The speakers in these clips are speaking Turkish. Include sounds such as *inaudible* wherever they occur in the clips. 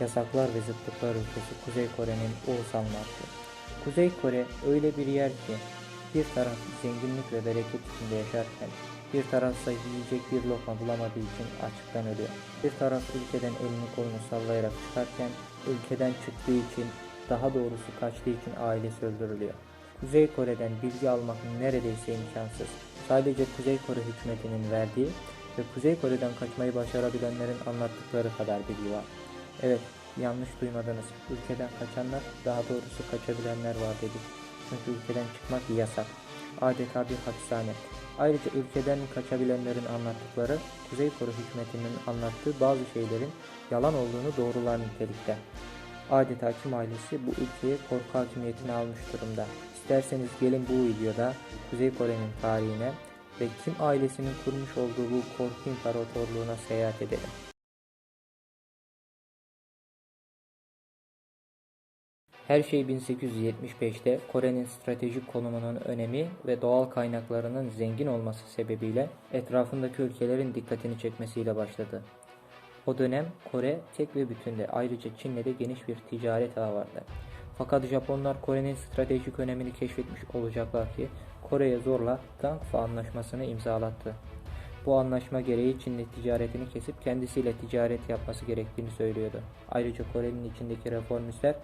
Yasaklar ve zıtlıklar ülkesi Kuzey Kore'nin ulusal marşı. Kuzey Kore öyle bir yer ki bir taraf zenginlik ve bereket içinde yaşarken bir tarafsa yiyecek bir lokma bulamadığı için açlıktan ölüyor. Bir taraf ülkeden elini kolunu sallayarak çıkarken ülkeden çıktığı için daha doğrusu kaçtığı için ailesi öldürülüyor. Kuzey Kore'den bilgi almak neredeyse imkansız. Sadece Kuzey Kore hükümetinin verdiği ve Kuzey Kore'den kaçmayı başarabilenlerin anlattıkları kadar bilgi var. Evet, yanlış duymadınız. Ülkeden kaçanlar, daha doğrusu kaçabilenler var dedik. Çünkü ülkeden çıkmak yasak. Adeta bir hapishane. Ayrıca ülkeden kaçabilenlerin anlattıkları, Kuzey Kore hükümetinin anlattığı bazı şeylerin yalan olduğunu doğrular nitelikte. Adeta Kim ailesi bu ülkeye korku hakimiyetini almış durumda. İsterseniz gelin bu videoda Kuzey Kore'nin tarihine ve Kim ailesinin kurmuş olduğu bu korku imparatorluğuna seyahat edelim. Her şey 1875'te Kore'nin stratejik konumunun önemi ve doğal kaynaklarının zengin olması sebebiyle etrafındaki ülkelerin dikkatini çekmesiyle başladı. O dönem Kore tek ve bütünde ayrıca Çin'le de geniş bir ticaret ağı vardı. Fakat Japonlar Kore'nin stratejik önemini keşfetmiş olacaklar ki Kore'ye zorla Gangfa Anlaşması'nı imzalattı. Bu anlaşma gereği Çin'le ticaretini kesip kendisiyle ticaret yapması gerektiğini söylüyordu. Ayrıca Kore'nin içindeki reformistler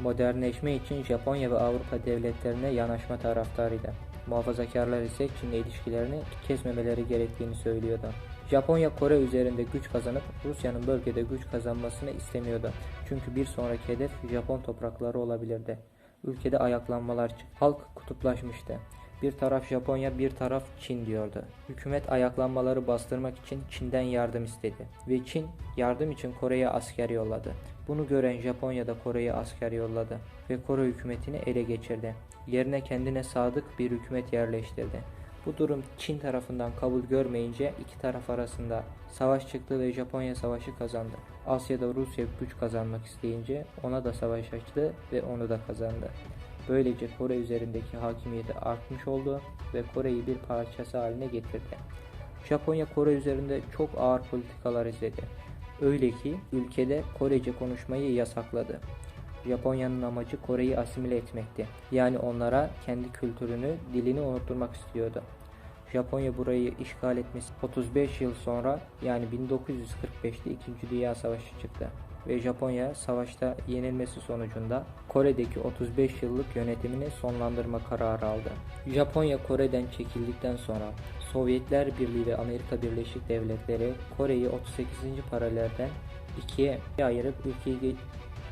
modernleşme için Japonya ve Avrupa devletlerine yanaşma taraftarıydı. Muhafazakarlar ise Çin'le ilişkilerini kesmemeleri gerektiğini söylüyordu. Japonya Kore üzerinde güç kazanıp Rusya'nın bölgede güç kazanmasını istemiyordu. Çünkü bir sonraki hedef Japon toprakları olabilirdi. Ülkede ayaklanmalar. Halk kutuplaşmıştı. Bir taraf Japonya, bir taraf Çin diyordu. Hükümet ayaklanmaları bastırmak için Çin'den yardım istedi. Ve Çin yardım için Kore'ye asker yolladı. Bunu gören Japonya da Kore'ye asker yolladı. Ve Kore hükümetini ele geçirdi. Yerine kendine sadık bir hükümet yerleştirdi. Bu durum Çin tarafından kabul görmeyince iki taraf arasında savaş çıktı ve Japonya savaşı kazandı. Asya'da Rusya güç kazanmak isteyince ona da savaş açtı ve onu da kazandı. Böylece Kore üzerindeki hakimiyeti artmış oldu ve Kore'yi bir parçası haline getirdi. Japonya Kore üzerinde çok ağır politikalar izledi. Öyle ki ülkede Korece konuşmayı yasakladı. Japonya'nın amacı Kore'yi asimile etmekti. Yani onlara kendi kültürünü, dilini unutturmak istiyordu. Japonya burayı işgal etmesi 35 yıl sonra yani 1945'te 2. Dünya Savaşı çıktı ve Japonya savaşta yenilmesi sonucunda Kore'deki 35 yıllık yönetimini sonlandırma kararı aldı. Japonya Kore'den çekildikten sonra Sovyetler Birliği ve Amerika Birleşik Devletleri Kore'yi 38. paralelden ikiye ayırıp ülkeyi ge-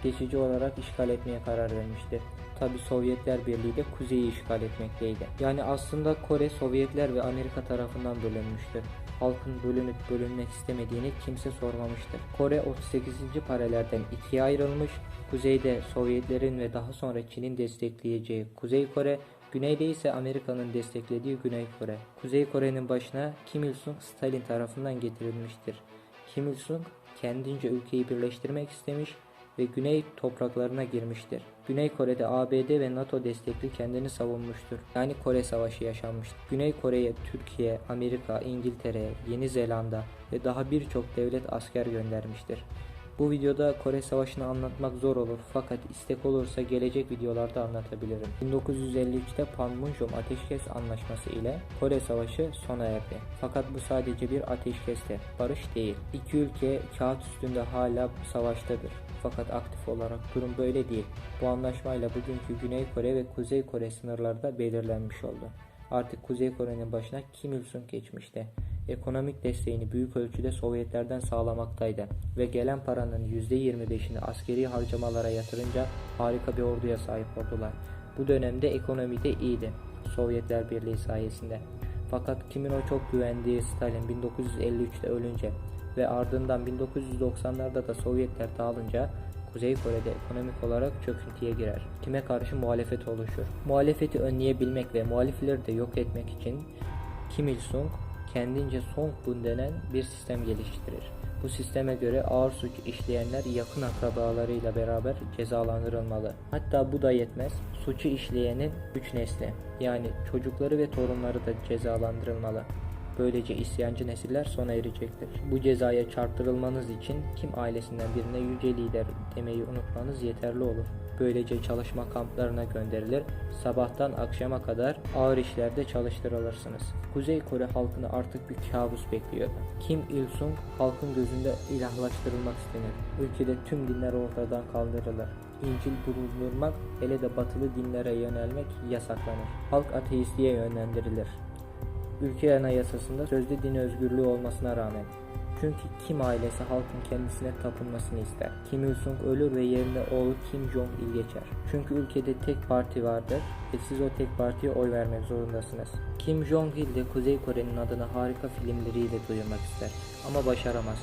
geçici olarak işgal etmeye karar vermişti. Tabi Sovyetler Birliği de kuzeyi işgal etmekteydi. Yani aslında Kore Sovyetler ve Amerika tarafından bölünmüştü. Halkın bölünüp bölünmek istemediğini kimse sormamıştır. Kore 38. paralelden ikiye ayrılmış. Kuzeyde Sovyetlerin ve daha sonra Çin'in destekleyeceği Kuzey Kore, Güneyde ise Amerika'nın desteklediği Güney Kore. Kuzey Kore'nin başına Kim Il-sung Stalin tarafından getirilmiştir. Kim Il-sung kendince ülkeyi birleştirmek istemiş ve Güney topraklarına girmiştir. Güney Kore'de ABD ve NATO destekli kendini savunmuştur. Yani Kore Savaşı yaşanmıştır. Güney Kore'ye Türkiye, Amerika, İngiltere, Yeni Zelanda ve daha birçok devlet asker göndermiştir. Bu videoda Kore Savaşı'nı anlatmak zor olur fakat istek olursa gelecek videolarda anlatabilirim. 1953'te Panmunjom Ateşkes Anlaşması ile Kore Savaşı sona erdi. Fakat bu sadece bir ateşkesti, barış değil. İki ülke kağıt üstünde hala savaştadır. Fakat aktif olarak durum böyle değil. Bu anlaşmayla bugünkü Güney Kore ve Kuzey Kore sınırları da belirlenmiş oldu. Artık Kuzey Kore'nin başına Kim Il-sung geçmişti ekonomik desteğini büyük ölçüde Sovyetlerden sağlamaktaydı ve gelen paranın %25'ini askeri harcamalara yatırınca harika bir orduya sahip oldular. Bu dönemde ekonomi de iyiydi Sovyetler Birliği sayesinde. Fakat kimin o çok güvendiği Stalin 1953'te ölünce ve ardından 1990'larda da Sovyetler dağılınca Kuzey Kore'de ekonomik olarak çöküntüye girer. Kime karşı muhalefet oluşur. Muhalefeti önleyebilmek ve muhalifleri de yok etmek için Kim Il-sung kendince Songbun denen bir sistem geliştirir. Bu sisteme göre ağır suç işleyenler yakın akrabalarıyla beraber cezalandırılmalı. Hatta bu da yetmez. Suçu işleyenin üç nesli yani çocukları ve torunları da cezalandırılmalı. Böylece isyancı nesiller sona erecektir. Bu cezaya çarptırılmanız için kim ailesinden birine yüce lider demeyi unutmanız yeterli olur. Böylece çalışma kamplarına gönderilir, sabahtan akşama kadar ağır işlerde çalıştırılırsınız. Kuzey Kore halkını artık bir kabus bekliyordu. Kim Il-sung halkın gözünde ilahlaştırılmak istenir. Ülkede tüm dinler ortadan kaldırılır. İncil bulundurmak, hele de batılı dinlere yönelmek yasaklanır. Halk ateistliğe yönlendirilir. Ülke anayasasında sözde din özgürlüğü olmasına rağmen çünkü Kim ailesi halkın kendisine tapınmasını ister. Kim Il-sung ölür ve yerine oğlu Kim Jong-il geçer. Çünkü ülkede tek parti vardır ve siz o tek partiye oy vermek zorundasınız. Kim Jong-il de Kuzey Kore'nin adını harika filmleriyle duyurmak ister ama başaramaz.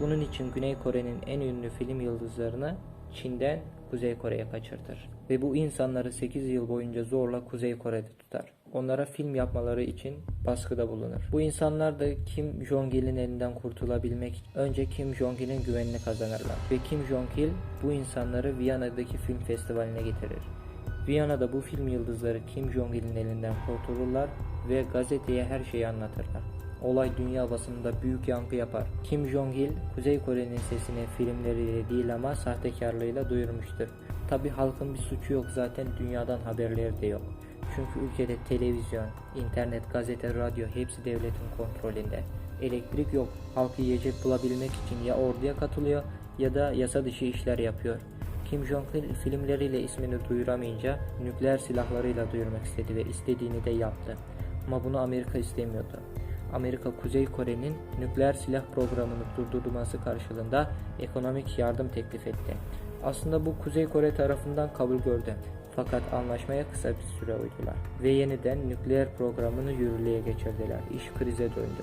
Bunun için Güney Kore'nin en ünlü film yıldızlarını Çin'den Kuzey Kore'ye kaçırtır. Ve bu insanları 8 yıl boyunca zorla Kuzey Kore'de tutar. Onlara film yapmaları için baskıda bulunur. Bu insanlar da Kim Jong-il'in elinden kurtulabilmek önce Kim Jong-il'in güvenini kazanırlar. Ve Kim Jong-il bu insanları Viyana'daki film festivaline getirir. Viyana'da bu film yıldızları Kim Jong-il'in elinden kurtulurlar ve gazeteye her şeyi anlatırlar. Olay dünya basınında büyük yankı yapar. Kim Jong-il, Kuzey Kore'nin sesini filmleriyle değil ama sahtekarlığıyla duyurmuştur. Tabi halkın bir suçu yok zaten dünyadan haberleri de yok. Çünkü ülkede televizyon, internet, gazete, radyo hepsi devletin kontrolünde. Elektrik yok. Halk yiyecek bulabilmek için ya orduya katılıyor ya da yasa dışı işler yapıyor. Kim Jong-il filmleriyle ismini duyuramayınca nükleer silahlarıyla duyurmak istedi ve istediğini de yaptı. Ama bunu Amerika istemiyordu. Amerika Kuzey Kore'nin nükleer silah programını durdurması karşılığında ekonomik yardım teklif etti. Aslında bu Kuzey Kore tarafından kabul gördü. Fakat anlaşmaya kısa bir süre uydular ve yeniden nükleer programını yürürlüğe geçirdiler. İş krize döndü.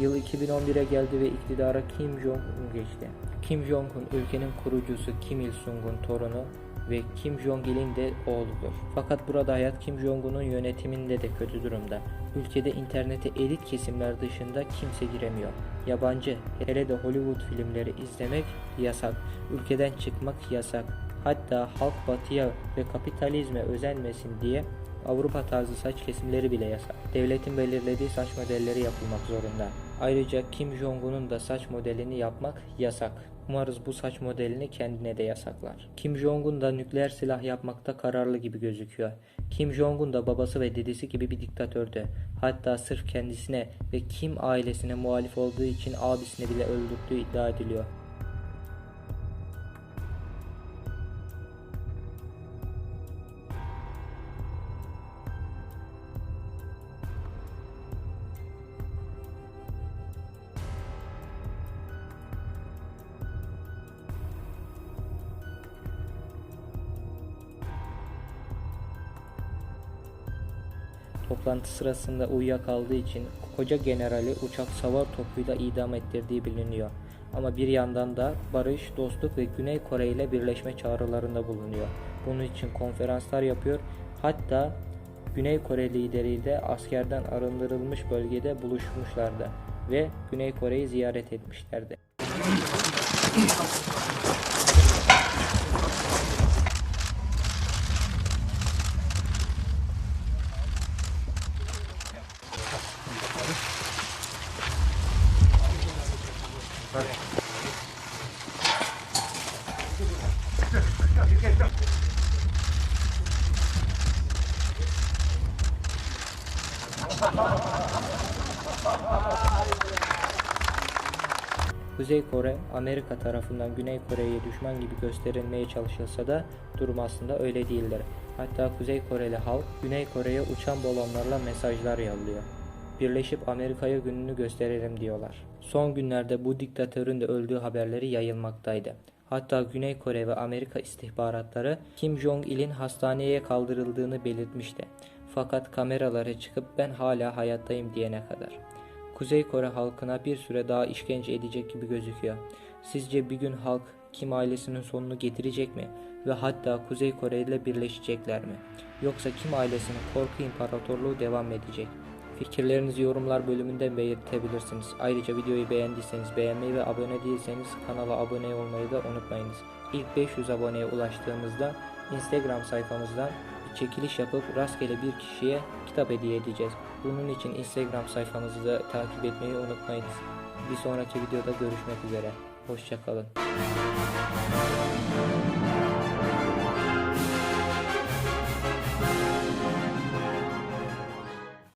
Yıl 2011'e geldi ve iktidara Kim Jong-un geçti. Kim Jong-un ülkenin kurucusu Kim Il-sung'un torunu ve Kim Jong-il'in de oğludur. Fakat burada hayat Kim Jong-un'un yönetiminde de kötü durumda. Ülkede internete elit kesimler dışında kimse giremiyor. Yabancı, hele de Hollywood filmleri izlemek yasak. Ülkeden çıkmak yasak. Hatta halk batıya ve kapitalizme özenmesin diye Avrupa tarzı saç kesimleri bile yasak. Devletin belirlediği saç modelleri yapılmak zorunda. Ayrıca Kim Jong-un'un da saç modelini yapmak yasak. Umarız bu saç modelini kendine de yasaklar. Kim Jong-un da nükleer silah yapmakta kararlı gibi gözüküyor. Kim Jong-un da babası ve dedesi gibi bir diktatördü. Hatta sırf kendisine ve Kim ailesine muhalif olduğu için abisini bile öldürdüğü iddia ediliyor. Toplantı sırasında uyuyakaldığı için koca generali uçak savar topuyla idam ettirdiği biliniyor. Ama bir yandan da barış, dostluk ve Güney Kore ile birleşme çağrılarında bulunuyor. Bunun için konferanslar yapıyor. Hatta Güney Kore lideriyle askerden arındırılmış bölgede buluşmuşlardı ve Güney Kore'yi ziyaret etmişlerdi. *laughs* Kuzey Kore, Amerika tarafından Güney Kore'ye düşman gibi gösterilmeye çalışılsa da durum aslında öyle değildir. Hatta Kuzey Koreli halk Güney Kore'ye uçan balonlarla mesajlar yolluyor. Birleşip Amerika'ya gününü gösterelim diyorlar. Son günlerde bu diktatörün de öldüğü haberleri yayılmaktaydı. Hatta Güney Kore ve Amerika istihbaratları Kim Jong-il'in hastaneye kaldırıldığını belirtmişti. Fakat kameralara çıkıp ben hala hayattayım diyene kadar. Kuzey Kore halkına bir süre daha işkence edecek gibi gözüküyor. Sizce bir gün halk Kim ailesinin sonunu getirecek mi? Ve hatta Kuzey Kore ile birleşecekler mi? Yoksa Kim ailesinin korku imparatorluğu devam edecek? Fikirlerinizi yorumlar bölümünden belirtebilirsiniz. Ayrıca videoyu beğendiyseniz beğenmeyi ve abone değilseniz kanala abone olmayı da unutmayınız. İlk 500 aboneye ulaştığımızda Instagram sayfamızdan çekiliş yapıp rastgele bir kişiye kitap hediye edeceğiz. Bunun için Instagram sayfamızı da takip etmeyi unutmayınız. Bir sonraki videoda görüşmek üzere. Hoşçakalın.